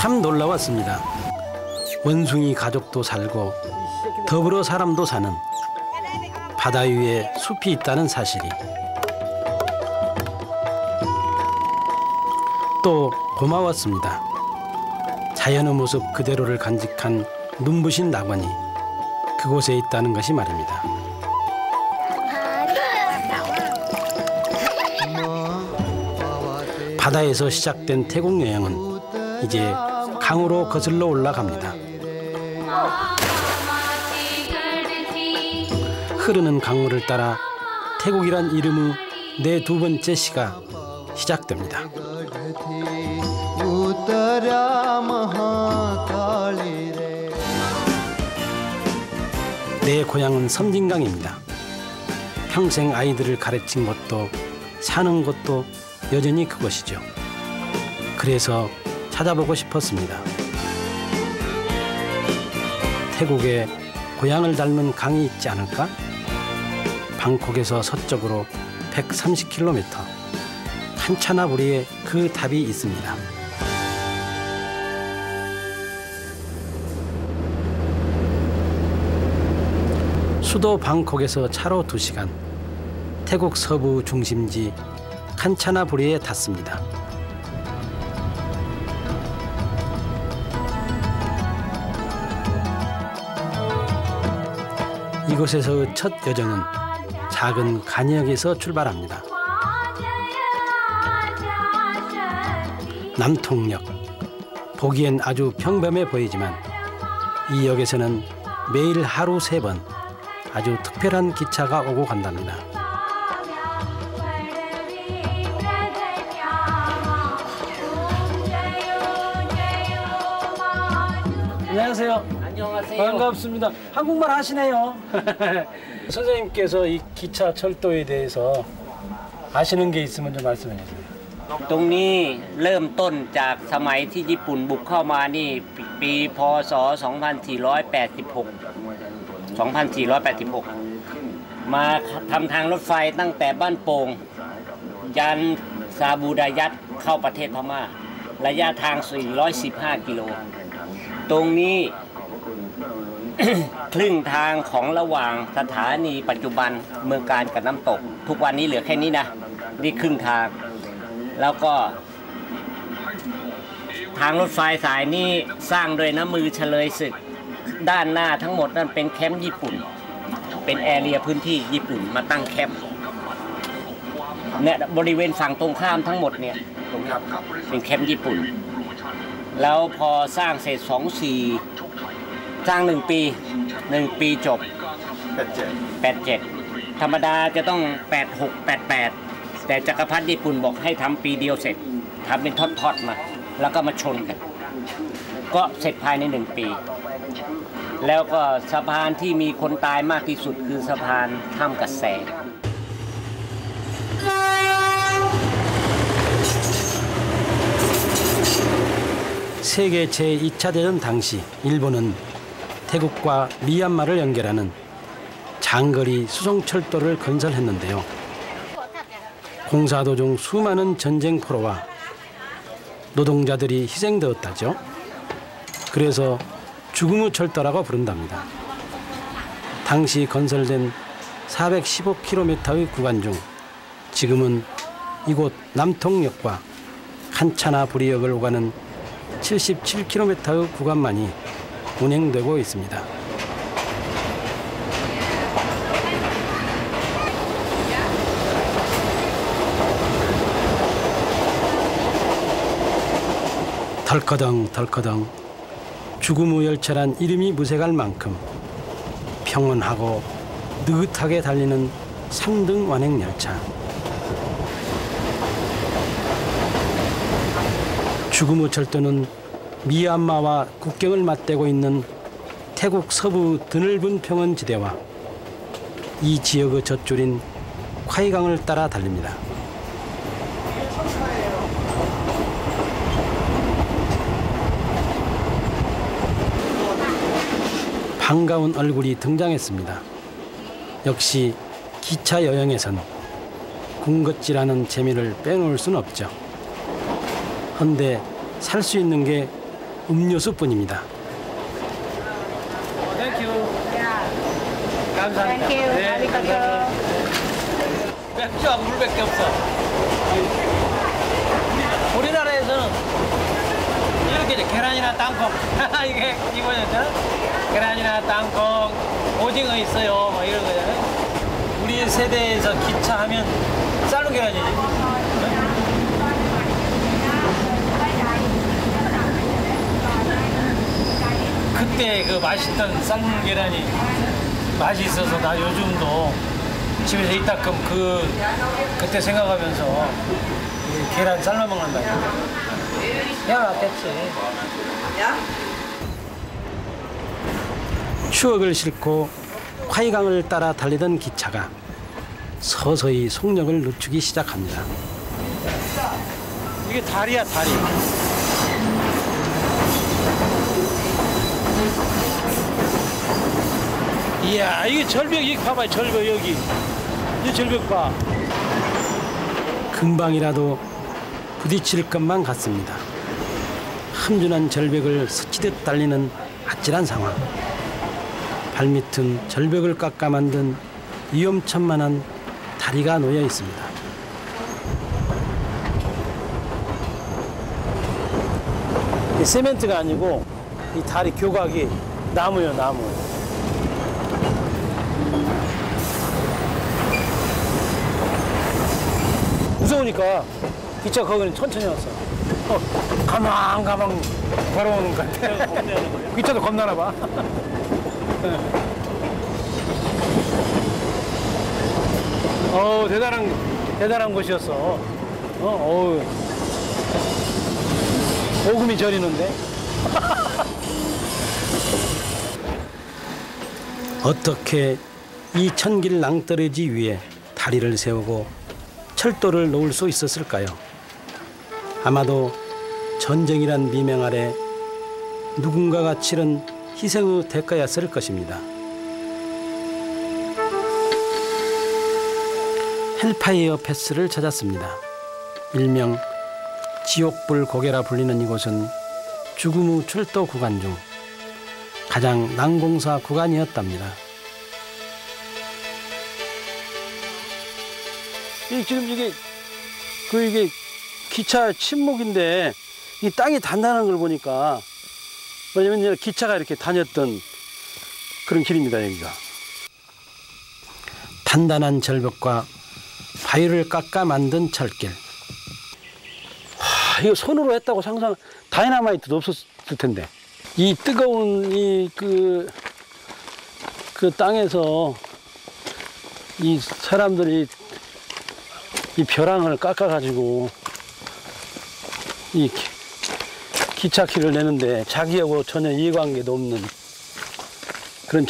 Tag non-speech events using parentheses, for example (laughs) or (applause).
참 놀라웠습니다. 원숭이 가족도 살고 더불어 사람도 사는 바다 위에 숲이 있다는 사실이 또 고마웠습니다. 자연의 모습 그대로를 간직한 눈부신 낙원이 그곳에 있다는 것이 말입니다. 바다에서 시작된 태국 여행은 이제 강으로 거슬러 올라갑니다. 흐르는 강물을 따라 태국이란 이름의 내 두 번째 시가 시작됩니다. 내 고향은 섬진강입니다. 평생 아이들을 가르친 것도 사는 것도 여전히 그것이죠. 그래서 찾아보고 싶었습니다. 태국에 고향을 닮은 강이 있지 않을까? 방콕에서 서쪽으로 130km 한차나부리에 그 답이 있습니다. 수도 방콕에서 차로 2시간 태국 서부 중심지 칸차나부리에 닿습니다. 이곳에서 첫 여정은 작은 간역에서 출발합니다. 남통역. 보기엔 아주 평범해 보이지만 이 역에서는 매일 하루 세 번 아주 특별한 기차가 오고 간답니다. 안녕하세요. 안녕하세요. 반갑습니다. 한국말 하시네요. 선생님께서 이 기차 철도에 대해서 아시는 게 있으면 좀 말씀해 주세요. ตรงนี้เริ่มต้นจากสมัยที่ญี่ปุ่นบุกเข้ามานี่ปปีพศ 2486 2486 มาทำทางรถไฟตั้งแต่บ้านโป่ง ยันซาบูดายัตเข้าประเทศพม่า ระยะทาง 415 กิโล ตรงนี้ ครึ่งทางของระหว่างสถานีปัจจุบันเมืองการกับน้ำตก ทุกวันนี้เหลือแค่นี้นะนี่ครึ่งทาง แล้วก็ ทางรถไฟสายนี้สร้างโดยน้ำมือเฉลยศึก ด้านหน้าทั้งหมดนั่นเป็นแคมป์ญี่ปุ่น เป็นแอเรียพื้นที่ญี่ปุ่นมาตั้งแคมป์เนี่ยบริเวณฝั่งตรงข้ามทั้งหมดเนี่ยตรงนี้เป็นแคมป์ญี่ปุ่น แล้วพอสร้างเสร็จสองสี่สร้างหนึ่งปี หนึ่งปีจบแปดเจ็ดธรรมดาจะต้องแปดหกแปดแปดแต่จักรพรรดิญี่ปุ่นบอกให้ทำปีเดียวเสร็จทำเป็นทอดๆมา แล้วก็มาชนกัน ก็เสร็จภายในหนึ่งปี แล้วก็สะพานที่มีคนตายมากที่สุดคือสะพานข้ามกระแส 세계 제2차 대전 당시 일본은 태국과 미얀마를 연결하는 장거리 수송철도를 건설했는데요. 공사 도중 수많은 전쟁 포로와 노동자들이 희생되었다죠. 그래서 죽음의 철도라고 부른답니다. 당시 건설된 415km의 구간 중 지금은 이곳 남통역과 칸차나 부리역을 오가는 77km의 구간만이 운행되고 있습니다. 덜커덩 덜커덩 죽음의 열차란 이름이 무색할 만큼 평온하고 느긋하게 달리는 3등 완행 열차. 죽음의 철도는 미얀마와 국경을 맞대고 있는 태국 서부 드넓은 평원 지대와 이 지역의 젖줄인 콰이강을 따라 달립니다. 반가운 얼굴이 등장했습니다. 역시 기차 여행에선 군것질하는 재미를 빼놓을 순 없죠. 헌데 살 수 있는 게 음료수뿐입니다. 땡큐. 감사합니다. Thank you. 네, 아리가또. 감사합니다. 맥주와 물밖에 없어. 우리나라에서는 이렇게 이제 계란이나 땅콩 (laughs) 이게 기본이잖아. 계란이나 땅콩, 오징어 있어요. 뭐 이런 거잖아. 우리 세대에서 기차 하면 삶은 계란이지. 그 맛있던 삶은 계란이 맛이 있어서 나 요즘도 집에서 이따끔 그 그때 생각하면서 이 계란 삶아 먹는다. 야 맞겠지. 추억을 싣고 화이강을 따라 달리던 기차가 서서히 속력을 늦추기 시작합니다. 이게 다리야 다리. 이야 이게 절벽 이 봐봐 절벽 여기 이 절벽 봐. 금방이라도 부딪힐 것만 같습니다. 험준한 절벽을 스치듯 달리는 아찔한 상황. 발밑은 절벽을 깎아 만든 위험천만한 다리가 놓여 있습니다. 이 세멘트가 아니고 이 다리 교각이 나무요 나무. 무서우니까 기차 거기는 천천히 왔어. 어, 가망 가망 걸어오는 것 같아. 기차도 겁나나 봐. 어 대단한 대단한 곳이었어. 어, 어우. 오금이 저리는데. (laughs) 어떻게 이 천길 낭떠러지 위에 다리를 세우고 철도를 놓을 수 있었을까요? 아마도 전쟁이란 미명 아래 누군가가 치른 희생의 대가였을 것입니다. 헬파이어 패스를 찾았습니다. 일명 지옥불 고개라 불리는 이곳은 죽음 후 철도 구간 중 가장 난공사 구간이었답니다. 이 지금 이게 그 이게 기차 침묵인데 이 땅이 단단한 걸 보니까 왜냐면 기차가 이렇게 다녔던 그런 길입니다 여기가. 단단한 절벽과 바위를 깎아 만든 철길. 아, 이거 손으로 했다고 상상 다이나마이트도 없었을 텐데 이 뜨거운 이그그 땅에서 이 사람들이 이 벼랑을 깎아가지고 이 기- 기차키를 내는데 자기하고 전혀 이해관계도 없는 그런